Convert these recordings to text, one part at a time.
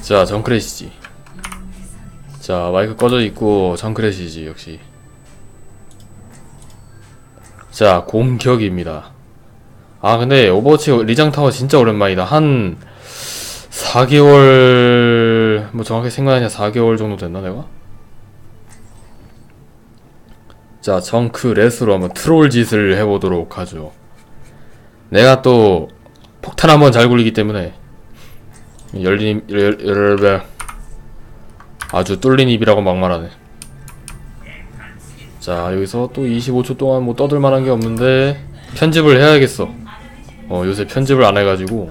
자 정크래시지. 자 마이크 꺼져 있고 정크래시지 역시. 자 공격입니다. 아 근데 오버워치 리장타워 진짜 오랜만이다. 한 4개월 뭐 정확히 생각하냐 4개월 정도 됐나 내가? 자 정크 레스로 한번 트롤 짓을 해보도록 하죠. 내가 또 폭탄 한번 잘 굴리기 때문에 열린 열, 열, 열, 아주 뚫린 입이라고 막말하네. 자 여기서 또 25초 동안 뭐 떠들 만한 게 없는데 편집을 해야겠어. 어 요새 편집을 안 해가지고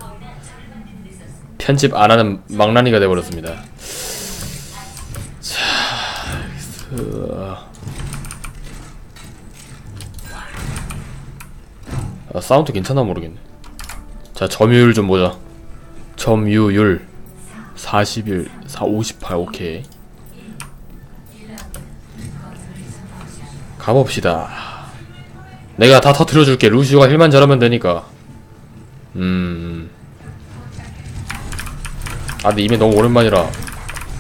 편집 안 하는 망나니가 돼버렸습니다. 자 여기서 아, 사운드 괜찮나 모르겠네. 자 점유율 좀 보자 점유율 41, 4, 58 오케이. 가봅시다. 내가 다 터트려줄게. 루시오가 힐만 잘하면 되니까. 음... 아 근데 이메 너무 오랜만이라.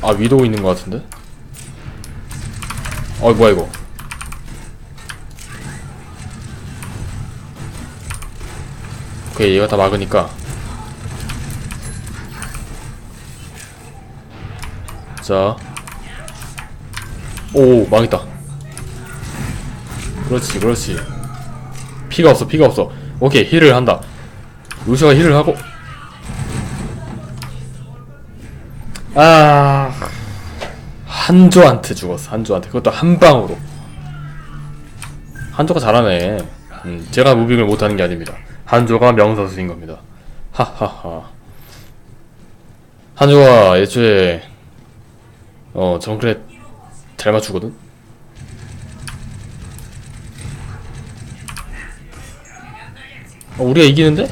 아 위도우 있는 것 같은데? 어이 뭐야 이거? 오케이 얘가 다 막으니까 자. 오, 망했다. 그렇지, 그렇지. 피가 없어, 피가 없어. 오케이, 힐을 한다. 루시가 힐을 하고. 아. 한조한테 죽었어, 한조한테. 그것도 한 방으로. 한조가 잘하네. 음, 제가 무빙을 못하는 게 아닙니다. 한조가 명사수인 겁니다. 하하하. 한조가 애초에 어 정글에 잘 맞추거든. 어, 우리가 이기는데?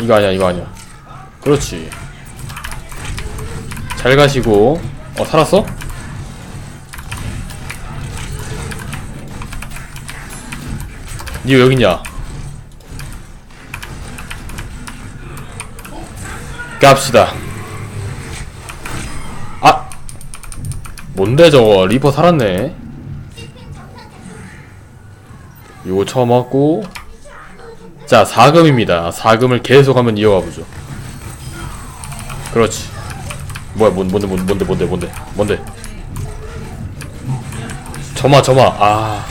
이거 아니야 이거 아니야. 그렇지. 잘 가시고. 어 살았어? 니왜 여기 있냐 갑시다. 아! 뭔데 저거 리퍼 살았네. 요거 처먹고 자 4금입니다. 4금을 계속 한번 이어가 보죠. 그렇지. 뭐야 뭔 뭔데 뭔데 뭔데 뭔데 뭔데 뭔데 점아 점아 아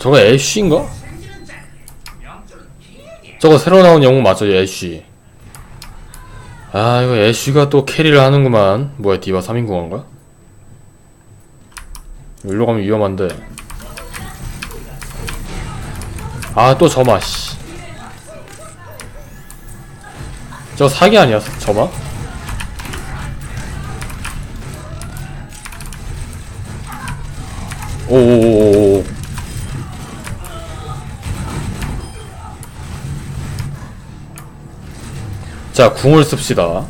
저거 애쉬인가? 저거 새로 나온 영웅 맞죠? 애쉬. 아 이거 애쉬가 또 캐리를 하는구만. 뭐야 디바 3인공 한거야? 일로 가면 위험한데. 아또 점아 씨. 저 사기 아니야 점아? 오오오오오 자, 궁을 씁시다.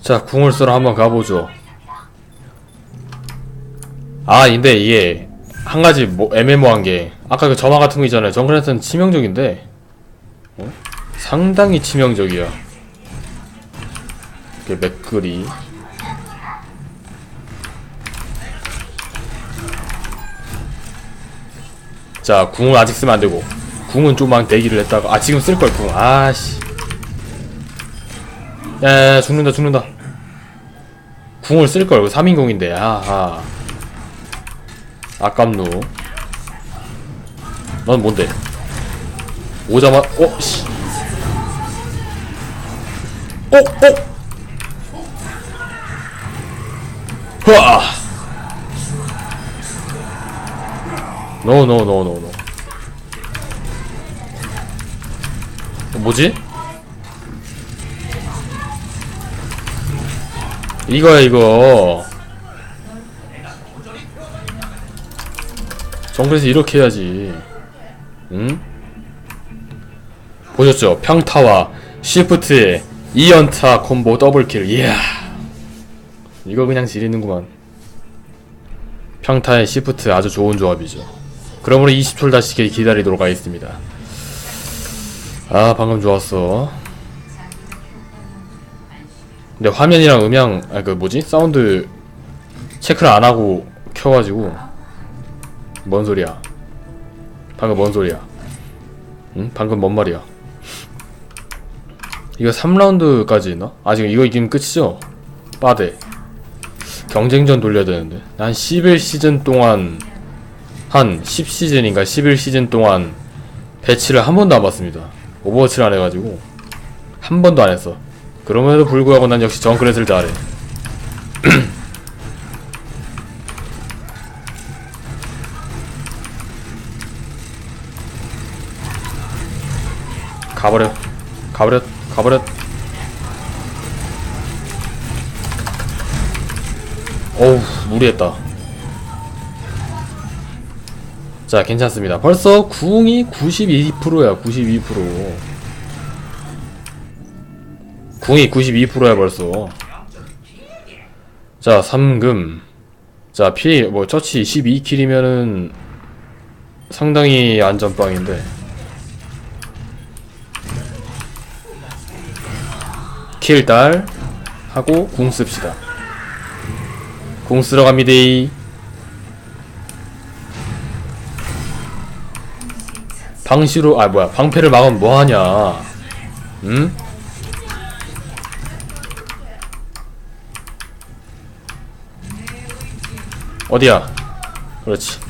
자, 궁을 쓰러 한번 가보죠. 아, 근데 이게 한 가지 뭐 애매모호한 게 아까 그 점화 같은 거 있잖아요. 정글한테는 치명적인데 어? 상당히 치명적이야. 이렇게 맥글이 자 궁을 아직 쓰면 안되고. 궁은 좀만 대기를 했다가. 아 지금 쓸걸 궁. 아씨. 야야야 죽는다 죽는다. 궁을 쓸걸. 3인공인데. 아하 아깝누 넌 뭔데? 오자마 어? 씨. 어? 어? 흐아 노노노노노 뭐지? 이거야 이거. 정글에서 이렇게 해야지. 응? 보셨죠? 평타와 시프트에 2연타 콤보 더블킬. 이야. 이거 그냥 지리는구만. 평타에 시프트 아주 좋은 조합이죠. 그러므로 20초를 다시 기- 기다리도록 하겠습니다 아 방금 좋았어. 근데 화면이랑 음향 아 그 뭐지? 사운드 체크를 안 하고 켜가지고 뭔 소리야? 방금 뭔 소리야? 응? 방금 뭔 말이야? 이거 3라운드까지 있나? 아직 이거 이기면 끝이죠? 빠데 경쟁전 돌려야 되는데. 난 11시즌 동안 한 10시즌인가 11시즌 동안 배치를 한 번도 안 봤습니다 오버워치를 안 해가지고 한 번도 안 했어. 그럼에도 불구하고 난 역시 정크렛을 잘해 가버려. 가버려. 가버려. 어우 무리했다 자 괜찮습니다. 벌써 궁이 92%야 92% 궁이 92%야 벌써. 자 3금. 자피뭐 처치 12킬이면은 상당히 안전빵인데. 킬달 하고 궁 씁시다. 궁 쓰러 갑니다 방시로 아 뭐야 방패를 막으면 뭐하냐. 응? 어디야? 그렇지.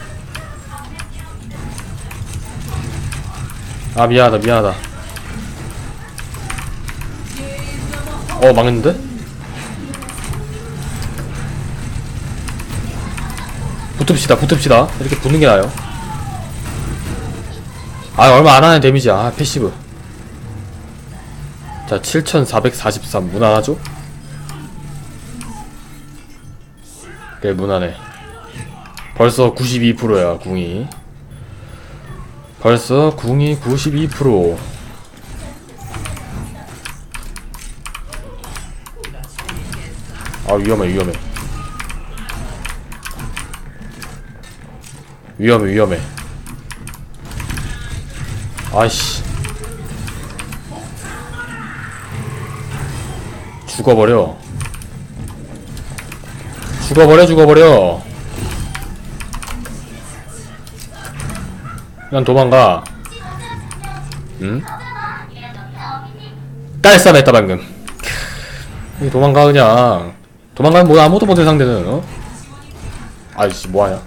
아 미안하다 미안하다. 어 망했는데? 붙읍시다 붙읍시다. 이렇게 붙는 게 나아요 아 얼마 안 하는 데미지야. 아 패시브. 자 7443 무난하죠? 그래 무난해 벌써 92%야 궁이. 벌써 궁이 92%아 위험해 위험해. 위험해 위험해 아이씨. 죽어버려. 죽어버려 죽어버려. 그냥 도망가. 응? 딸싸냈다 방금. 크, 도망가 그냥. 도망가면 뭐 아무도 못해 상대는 어? 아이씨 뭐하냐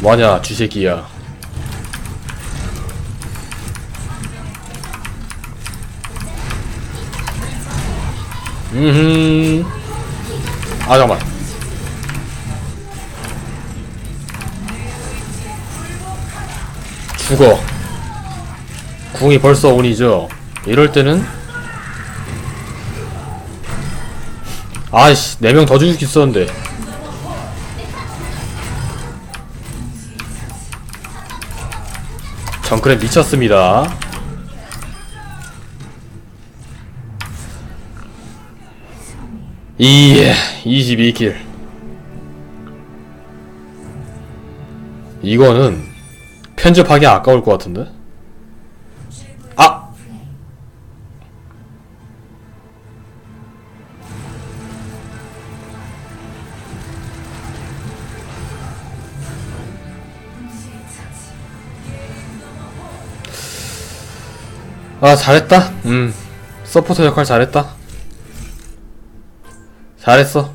뭐하냐 쥐새끼야. 음흠. 아 잠깐만. 죽어. 궁이 벌써 온이죠. 이럴 때는? 아이씨 4명 더 죽일 수 있었는데 정크랩 미쳤습니다. 이에 22킬. 이거는 편집하기 아까울 것 같은데 아 잘했다. 음. 서포터 역할 잘했다. 잘했어